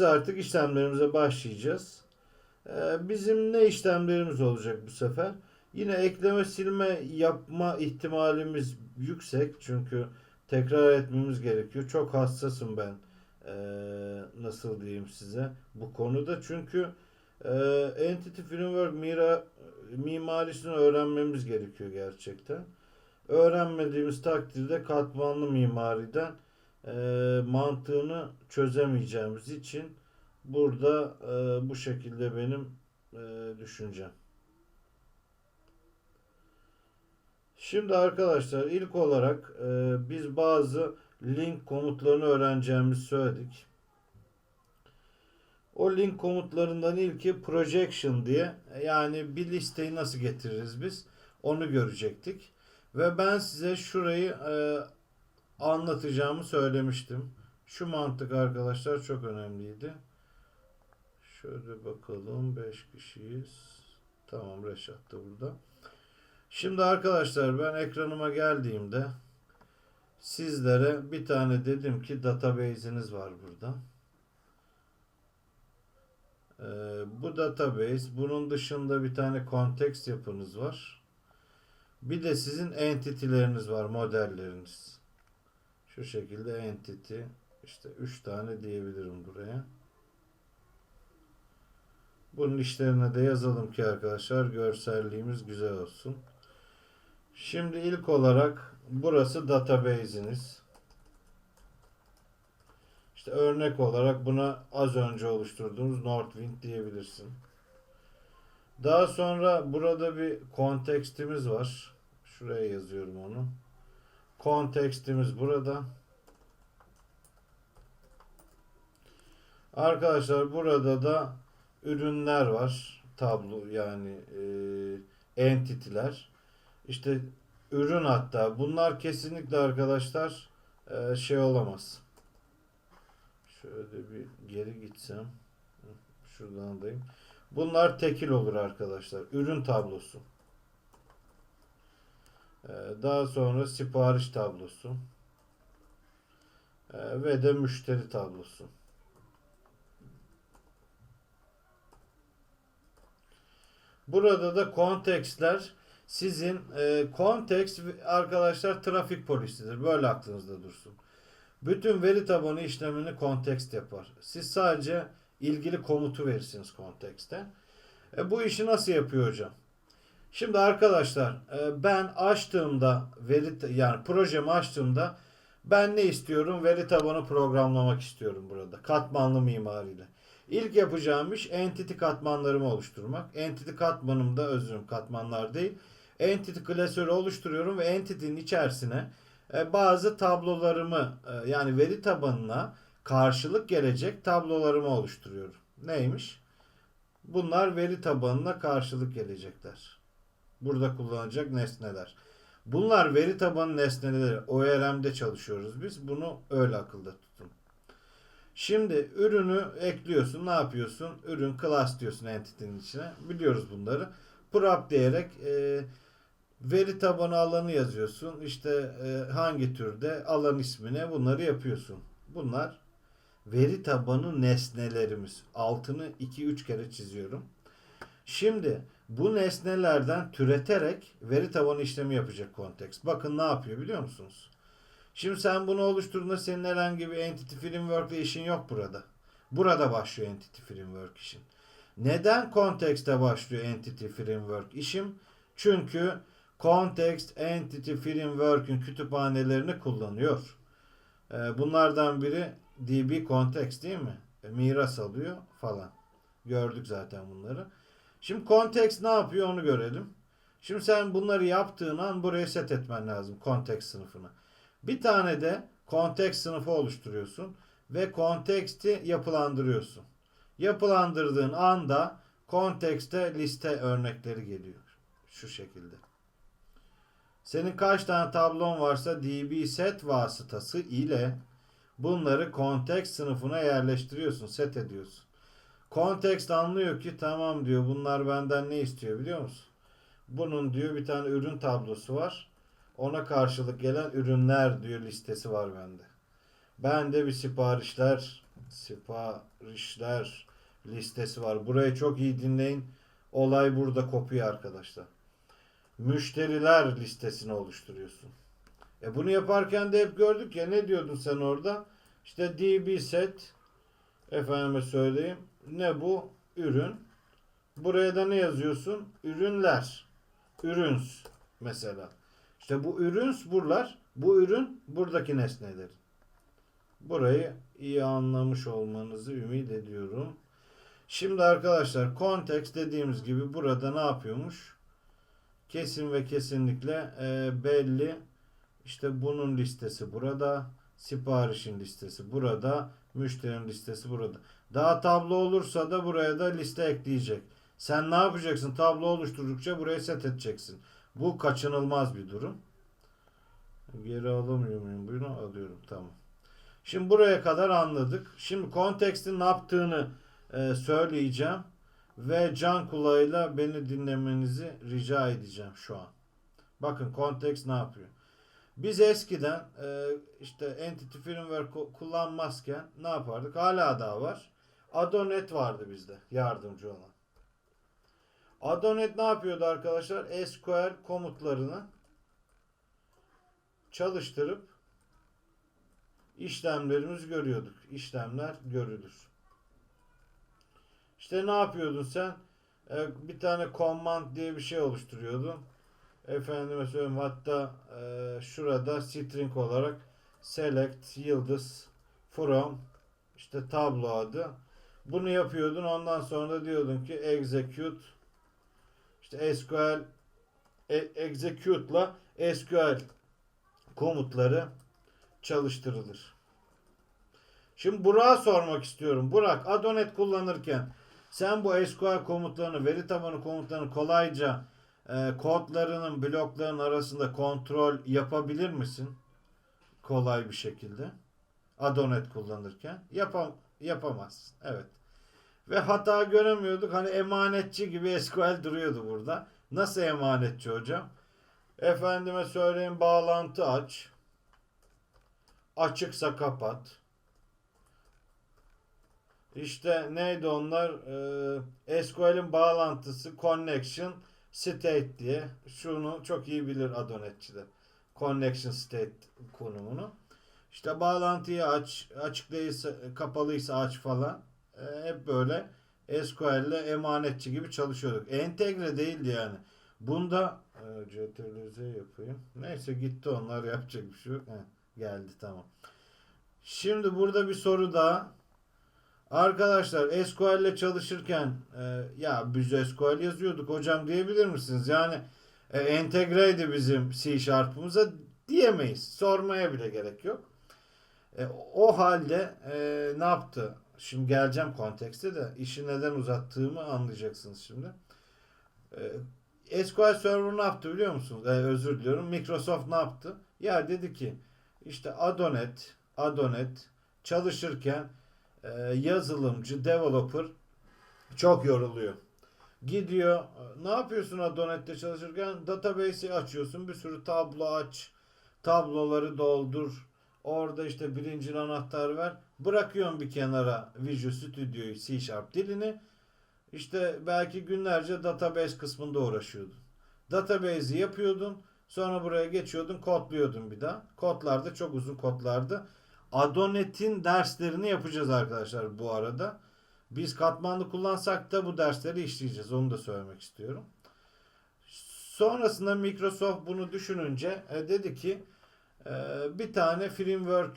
biz artık işlemlerimize başlayacağız. Ee, bizim ne işlemlerimiz olacak bu sefer? Yine ekleme silme yapma ihtimalimiz yüksek. Çünkü tekrar etmemiz gerekiyor. Çok hassasım ben. Ee, nasıl diyeyim size bu konuda. Çünkü e, Entity Framework mira, mimarisini öğrenmemiz gerekiyor gerçekten. Öğrenmediğimiz takdirde katmanlı mimariden e, mantığını çözemeyeceğimiz için burada e, bu şekilde benim e, düşüncem. Şimdi arkadaşlar ilk olarak e, biz bazı link komutlarını öğreneceğimizi söyledik. O link komutlarından ilki projection diye yani bir listeyi nasıl getiririz biz onu görecektik. Ve ben size şurayı e, anlatacağımı söylemiştim. Şu mantık arkadaşlar çok önemliydi. Şöyle bakalım 5 kişiyiz. Tamam Reşat da burada. Şimdi arkadaşlar ben ekranıma geldiğimde sizlere bir tane dedim ki database'iniz var burada. Ee, bu database bunun dışında bir tane context yapınız var. Bir de sizin entity'leriniz var, modelleriniz. Şu şekilde entity işte 3 tane diyebilirim buraya. Bunun işlerine de yazalım ki arkadaşlar görselliğimiz güzel olsun. Şimdi ilk olarak burası database'iniz. İşte örnek olarak buna az önce oluşturduğumuz Northwind diyebilirsin. Daha sonra burada bir kontekstimiz var. Şuraya yazıyorum onu. Kontekstimiz burada. Arkadaşlar burada da ürünler var. Tablo yani e, entity'ler. İşte ürün hatta. Bunlar kesinlikle arkadaşlar e, şey olamaz. Şöyle bir geri gitsem. Şuradan alayım. Bunlar tekil olur arkadaşlar. Ürün tablosu. Ee, Daha sonra sipariş tablosu. Ee, Ve de müşteri tablosu. Burada da kontekstler sizin e, kontekst arkadaşlar trafik polisidir. Böyle aklınızda dursun. Bütün veri tabanı işlemini kontekst yapar. Siz sadece ilgili komutu verirsiniz kontekste. E, bu işi nasıl yapıyor hocam? Şimdi arkadaşlar e, ben açtığımda veri yani projemi açtığımda ben ne istiyorum? Veri tabanı programlamak istiyorum burada. Katmanlı mimariyle. İlk yapacağım iş entity katmanlarımı oluşturmak. Entity katmanımda özürüm katmanlar değil. Entity klasörü oluşturuyorum ve entity'nin içerisine e, bazı tablolarımı e, yani veri tabanına karşılık gelecek tablolarımı oluşturuyorum. Neymiş? Bunlar veri tabanına karşılık gelecekler. Burada kullanacak nesneler. Bunlar veri tabanı nesneleri. ORM'de çalışıyoruz biz. Bunu öyle akılda tutun. Şimdi ürünü ekliyorsun. Ne yapıyorsun? Ürün class diyorsun entity'nin içine. Biliyoruz bunları. Prop diyerek e, veri tabanı alanı yazıyorsun. İşte e, hangi türde alan ismine bunları yapıyorsun. Bunlar veri tabanı nesnelerimiz. Altını 2-3 kere çiziyorum. Şimdi bu nesnelerden türeterek veri tabanı işlemi yapacak kontekst. Bakın ne yapıyor biliyor musunuz? Şimdi sen bunu oluşturduğunda senin herhangi bir Entity Framework ile işin yok burada. Burada başlıyor Entity Framework işin. Neden Context'te başlıyor Entity Framework işim? Çünkü Context Entity Framework'ün kütüphanelerini kullanıyor. Ee, Bunlardan biri DB Context değil mi? E, Miras alıyor falan. Gördük zaten bunları. Şimdi context ne yapıyor onu görelim. Şimdi sen bunları yaptığın an buraya set etmen lazım context sınıfını. Bir tane de context sınıfı oluşturuyorsun ve context'i yapılandırıyorsun. Yapılandırdığın anda context'e liste örnekleri geliyor. Şu şekilde. Senin kaç tane tablon varsa db set vasıtası ile bunları context sınıfına yerleştiriyorsun, set ediyorsun. Context anlıyor ki tamam diyor bunlar benden ne istiyor biliyor musun? Bunun diyor bir tane ürün tablosu var. Ona karşılık gelen ürünler diyor listesi var bende. Ben de bir siparişler siparişler listesi var. Burayı çok iyi dinleyin. Olay burada kopuyor arkadaşlar. Müşteriler listesini oluşturuyorsun. E bunu yaparken de hep gördük ya ne diyordun sen orada? İşte DB set efendime söyleyeyim. Ne bu? Ürün. Buraya da ne yazıyorsun? Ürünler. Ürüns mesela. İşte bu ürüns buralar. Bu ürün buradaki nesneler. Burayı iyi anlamış olmanızı ümit ediyorum. Şimdi arkadaşlar konteks dediğimiz gibi burada ne yapıyormuş? Kesin ve kesinlikle e, belli. İşte bunun listesi burada. Siparişin listesi burada. Müşterinin listesi burada. Daha tablo olursa da buraya da liste ekleyecek. Sen ne yapacaksın? Tablo oluşturdukça buraya set edeceksin. Bu kaçınılmaz bir durum. Geri alamıyor muyum bunu? Alıyorum. Tamam. Şimdi buraya kadar anladık. Şimdi kontekstin ne yaptığını e, söyleyeceğim. Ve can kulağıyla beni dinlemenizi rica edeceğim şu an. Bakın kontekst ne yapıyor? Biz eskiden e, işte Entity ku- kullanmazken ne yapardık? Hala daha var. Adonet vardı bizde yardımcı olan. Adonet ne yapıyordu arkadaşlar? SQL komutlarını çalıştırıp işlemlerimizi görüyorduk. İşlemler görülür. İşte ne yapıyordun sen? Ee, bir tane command diye bir şey oluşturuyordun. Efendime söyleyeyim hatta e, şurada string olarak select yıldız from işte tablo adı. Bunu yapıyordun. Ondan sonra da diyordun ki execute işte SQL e, execute'la SQL komutları çalıştırılır. Şimdi Burak'a sormak istiyorum. Burak Adonet kullanırken sen bu SQL komutlarını, veri tabanı komutlarını kolayca e, kodlarının, blokların arasında kontrol yapabilir misin? Kolay bir şekilde. Adonet kullanırken. Yapam yapamazsın. Evet. Ve hata göremiyorduk. Hani emanetçi gibi SQL duruyordu burada. Nasıl emanetçi hocam? Efendime söyleyeyim bağlantı aç. Açıksa kapat. İşte neydi onlar? Ee, SQL'in bağlantısı connection state diye. Şunu çok iyi bilir Adonetçiler. Connection state konumunu. İşte bağlantıyı aç, açık değilse, kapalıysa aç falan. Ee, hep böyle SQL ile emanetçi gibi çalışıyorduk. Entegre değildi yani. Bunda e, CTRL-Z yapayım. Neyse gitti onlar yapacak bir şey yok. Heh, geldi tamam. Şimdi burada bir soru daha. Arkadaşlar SQL ile çalışırken e, ya biz SQL yazıyorduk hocam diyebilir misiniz? Yani e, entegreydi bizim C Sharp'ımıza diyemeyiz. Sormaya bile gerek yok. E, o halde e, ne yaptı? Şimdi geleceğim kontekste de işi neden uzattığımı anlayacaksınız şimdi. E, SQL Server ne yaptı biliyor musunuz? E, özür diliyorum. Microsoft ne yaptı? Ya dedi ki işte Adonet, Adonet çalışırken e, yazılımcı, developer çok yoruluyor. Gidiyor. Ne yapıyorsun Adonet'te çalışırken? Database'i açıyorsun. Bir sürü tablo aç. Tabloları doldur. Orada işte birinci anahtar ver. Bırakıyorsun bir kenara Visual Studio'yu C Sharp dilini. İşte belki günlerce database kısmında uğraşıyordun. Database'i yapıyordun. Sonra buraya geçiyordun, kodluyordun bir daha. Kodlar da çok uzun kodlardı. Adonet'in derslerini yapacağız arkadaşlar bu arada. Biz katmanlı kullansak da bu dersleri işleyeceğiz. Onu da söylemek istiyorum. Sonrasında Microsoft bunu düşününce e, dedi ki bir tane framework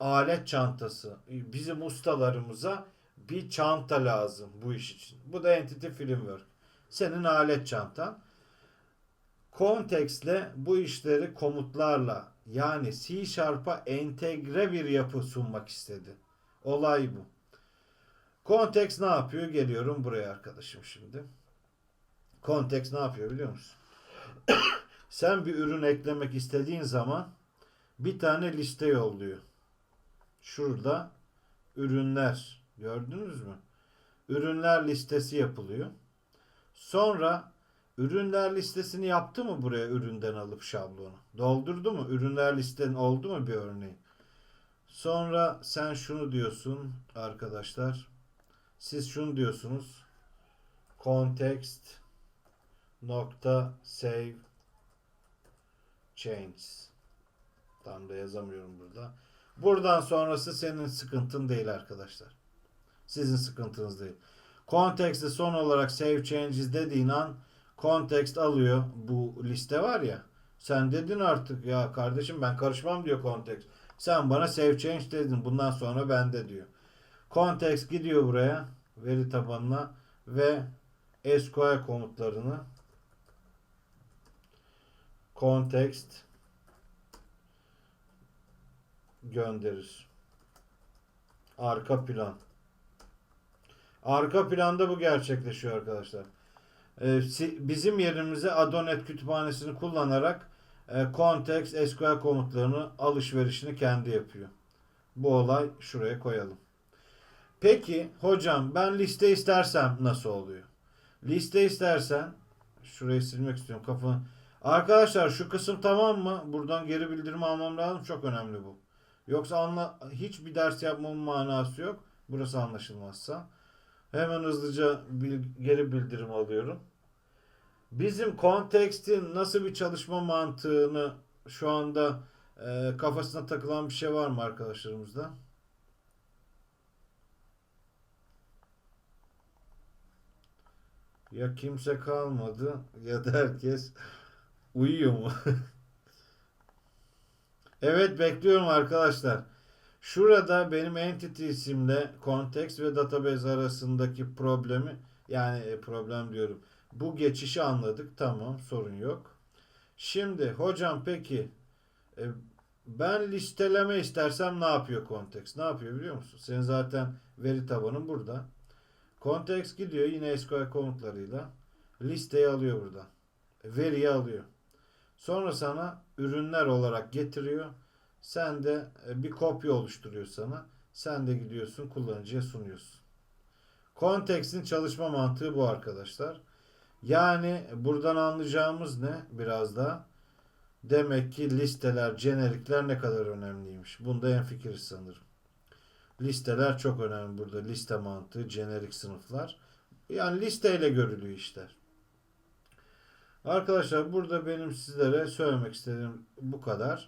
alet çantası bizim ustalarımıza bir çanta lazım bu iş için. Bu da Entity Framework. Senin alet çantan. Kontekstle bu işleri komutlarla yani C Sharp'a entegre bir yapı sunmak istedi. Olay bu. Kontekst ne yapıyor? Geliyorum buraya arkadaşım şimdi. Kontekst ne yapıyor biliyor musun? Sen bir ürün eklemek istediğin zaman bir tane liste yolluyor. Şurada ürünler gördünüz mü? Ürünler listesi yapılıyor. Sonra ürünler listesini yaptı mı buraya üründen alıp şablonu? Doldurdu mu? Ürünler listen oldu mu bir örneği? Sonra sen şunu diyorsun arkadaşlar. Siz şunu diyorsunuz. Context nokta save changes. Tam da yazamıyorum burada. Buradan sonrası senin sıkıntın değil arkadaşlar. Sizin sıkıntınız değil. Context'e son olarak save changes dediğin an context alıyor bu liste var ya. Sen dedin artık ya kardeşim ben karışmam diyor context. Sen bana save change dedin. Bundan sonra bende diyor. Context gidiyor buraya veri tabanına ve SQL komutlarını context gönderir. Arka plan. Arka planda bu gerçekleşiyor arkadaşlar. Ee, bizim yerimize Adonet kütüphanesini kullanarak e, context SQL komutlarını alışverişini kendi yapıyor. Bu olay şuraya koyalım. Peki hocam ben liste istersem nasıl oluyor? Liste istersen şurayı silmek istiyorum kafanı. Arkadaşlar şu kısım tamam mı? Buradan geri bildirim almam lazım. Çok önemli bu. Yoksa anla hiçbir ders yapmamın manası yok. Burası anlaşılmazsa. Hemen hızlıca bil- geri bildirim alıyorum. Bizim kontekstin nasıl bir çalışma mantığını şu anda e, kafasına takılan bir şey var mı arkadaşlarımızda? Ya kimse kalmadı ya da herkes uyuyor mu? evet bekliyorum arkadaşlar. Şurada benim entity isimle context ve database arasındaki problemi yani e, problem diyorum. Bu geçişi anladık. Tamam sorun yok. Şimdi hocam peki e, ben listeleme istersem ne yapıyor context? Ne yapıyor biliyor musun? Senin zaten veri tabanın burada. Context gidiyor yine SQL komutlarıyla listeyi alıyor burada. Veriyi alıyor. Sonra sana ürünler olarak getiriyor. Sen de e, bir kopya oluşturuyor sana. Sen de gidiyorsun kullanıcıya sunuyorsun. Context'in çalışma mantığı bu arkadaşlar. Yani buradan anlayacağımız ne biraz da demek ki listeler, jenerikler ne kadar önemliymiş. Bunda en fikiriz sanırım. Listeler çok önemli burada. Liste mantığı, jenerik sınıflar. Yani listeyle görülüyor işler. Arkadaşlar burada benim sizlere söylemek istediğim bu kadar.